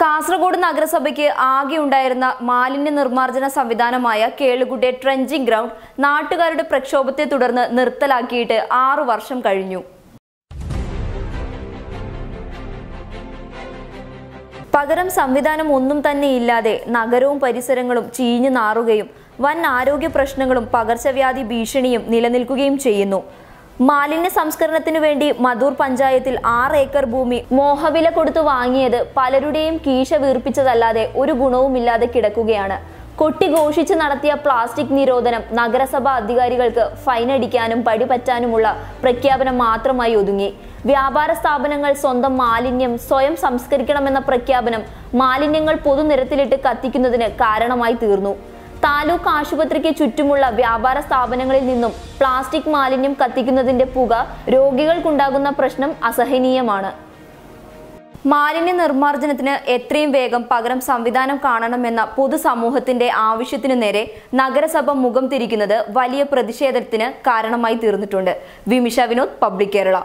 കാസർഗോഡ് നഗരസഭയ്ക്ക് ആകെ ഉണ്ടായിരുന്ന മാലിന്യ നിർമ്മാർജന സംവിധാനമായ കേളുകുട്ടെ ട്രഞ്ചിങ് ഗ്രൗണ്ട് നാട്ടുകാരുടെ പ്രക്ഷോഭത്തെ തുടർന്ന് നിർത്തലാക്കിയിട്ട് ആറു വർഷം കഴിഞ്ഞു. പകരം സംവിധാനം ഒന്നും തന്നെ ഇല്ലാതെ നഗരവും പരിസരങ്ങളും ചീഞ്ഞു നാറുകയും വൻ ആരോഗ്യ പ്രശ്നങ്ങളും പകർച്ചവ്യാധി ഭീഷണിയും നിലനിൽക്കുകയും ചെയ്യുന്നു. മാലിന്യ സംസ്കരണത്തിനു വേണ്ടി മധൂർ പഞ്ചായത്തിൽ ആറ് ഏക്കർ ഭൂമി മോഹവില കൊടുത്തു വാങ്ങിയത് പലരുടെയും കീശ വീർപ്പിച്ചതല്ലാതെ ഒരു ഗുണവുമില്ലാതെ കിടക്കുകയാണ്. കൊട്ടിഘോഷിച്ച് നടത്തിയ പ്ലാസ്റ്റിക് നിരോധനം നഗരസഭാ അധികാരികൾക്ക് ഫൈനടിക്കാനും പടിപറ്റാനുമുള്ള പ്രഖ്യാപനം മാത്രമായി ഒതുങ്ങി. വ്യാപാര സ്ഥാപനങ്ങൾ സ്വന്തം മാലിന്യം സ്വയം സംസ്കരിക്കണമെന്ന പ്രഖ്യാപനം മാലിന്യങ്ങൾ പൊതുനിരത്തിലിട്ട് കത്തിക്കുന്നതിന് കാരണമായി തീർന്നു. താലൂക്ക് ആശുപത്രിക്ക് ചുറ്റുമുള്ള വ്യാപാര സ്ഥാപനങ്ങളിൽ നിന്നും പ്ലാസ്റ്റിക് മാലിന്യം കത്തിക്കുന്നതിന്റെ പുക രോഗികൾക്കുണ്ടാകുന്ന പ്രശ്നം അസഹനീയമാണ്. മാലിന്യ നിർമ്മാർജനത്തിന് എത്രയും വേഗം പകരം സംവിധാനം കാണണമെന്ന പൊതുസമൂഹത്തിന്റെ ആവശ്യത്തിനു നേരെ നഗരസഭ മുഖം തിരിക്കുന്നത് വലിയ പ്രതിഷേധത്തിന് കാരണമായി തീർന്നിട്ടുണ്ട്. വിമിഷ വിനോദ് പബ്ലിക് കേരള.